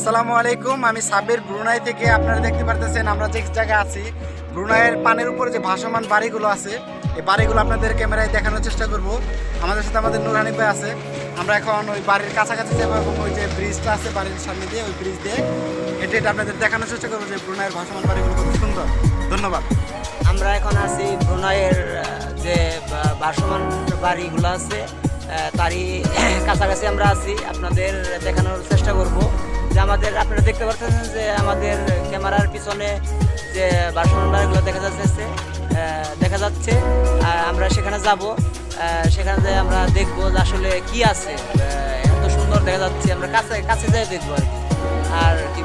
আসসালামু আলাইকুম, আমি সাবির ব্রুনাই থেকে আপনারা দেখতে পারতেছেন, আমরা যে জায়গায় আছি, ব্রুনাইয়ের পানের উপরে যে ভাসমান বাড়িগুলো আছে, এই বাড়িগুলো আপনাদের ক্যামেরায় দেখানোর চেষ্টা করব। আমাদের সাথে আমাদের নুরহানি ভাই আছে, আমরা এখন ওই বাড়ির কাছাকাছি যাব এবং ওই যে ব্রিজটা আছে বাড়ির সামনে দিয়ে, ওই ব্রিজ দিয়ে হেঁটে হেঁটে আপনাদের দেখানোর চেষ্টা করব যে ব্রুনাইয়ের ভাসমান বাড়িগুলো কত সুন্দর। ধন্যবাদ। আমরা এখন আছি ব্রুনাইয়ের যে ভাসমান বাড়িগুলো আছে তারই কাছাকাছি আমরা আছি, আপনাদের দেখানোর চেষ্টা করব। যে আমাদের, আপনারা দেখতে পাচ্ছেন যে আমাদের ক্যামেরার পিছনে যে বাসনগুলো দেখা যাচ্ছে দেখা যাচ্ছে। আমরা সেখানে যাব সেখানে যেয়ে আমরা দেখব যে আসলে কি আছে। এত সুন্দর দেখা যাচ্ছে, আমরা কাছে কাছে যাই দেখব আর কি।